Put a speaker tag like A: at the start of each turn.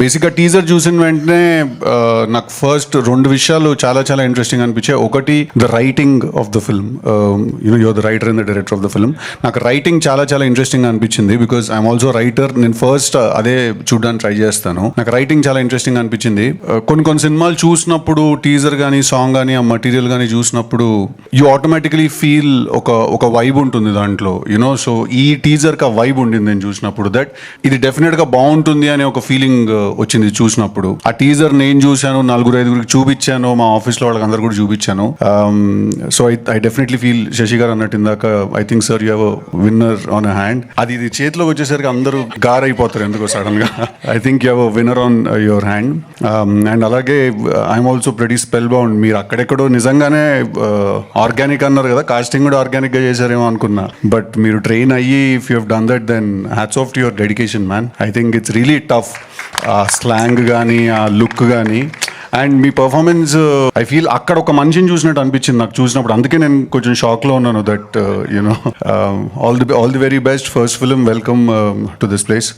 A: బేసిక్గా టీజర్ చూసిన వెంటనే నాకు ఫస్ట్ రెండు విషయాలు చాలా చాలా ఇంట్రెస్టింగ్ అనిపించాయి. ఒకటి the writing of the film you know your the writer and the director of the film నాకు రైటింగ్ చాలా చాలా ఇంట్రెస్టింగ్ అనిపించింది బికాస్ ఐఎమ్ ఆల్సో రైటర్ నేను ఫస్ట్ అదే చూడడానికి ట్రై చేస్తాను. నాకు రైటింగ్ చాలా ఇంట్రెస్టింగ్ అనిపించింది. కొన్ని కొన్ని సినిమాలు చూసినప్పుడు టీజర్ కానీ సాంగ్ కానీ ఆ మటీరియల్ కానీ చూసినప్పుడు యూ ఆటోమేటికలీ ఫీల్ ఒక ఒక వైబ్ ఉంటుంది దాంట్లో యునో సో ఈ టీజర్కి ఆ వైబ్ ఉండింది నేను చూసినప్పుడు. దట్ ఇది డెఫినెట్గా బాగుంటుంది అనే ఒక ఫీలింగ్ వచ్చింది చూసినప్పుడు. ఆ టీజర్ నేను చూశాను నలుగురు ఐదుగురికి చూపించాను మా ఆఫీస్లో వాళ్ళకి అందరు కూడా చూపించాను. So I I definitely feel Shashi గారు అన్నట్టు ఇందాక I think sir you have winner on a hand అది ఇది చేతిలోకి వచ్చేసరికి అందరూ గారైపోతారు ఎందుకో సడన్గా. I think you have winner on your hand and అలాగే I'm also pretty spellbound మీరు అక్కడెక్కడో నిజంగానే uh, ఆర్గానిక్ అన్నారు కదా కాస్టింగ్ కూడా ఆర్గానిక్గా చేశారేమో అనుకున్నా. బట్ మీరు ట్రైన్ అయ్యి if you have done that then hats off to your dedication man I think it's really tough ఆ స్లాంగ్ కానీ ఆ లుక్ కానీ అండ్ మీ పర్ఫార్మెన్స్ ఐ ఫీల్ అక్కడ ఒక మనిషిని చూసినట్టు అనిపించింది నాకు చూసినప్పుడు. అందుకే నేను కొంచెం షాక్లో ఉన్నాను that you know all the all the very best first film welcome to this place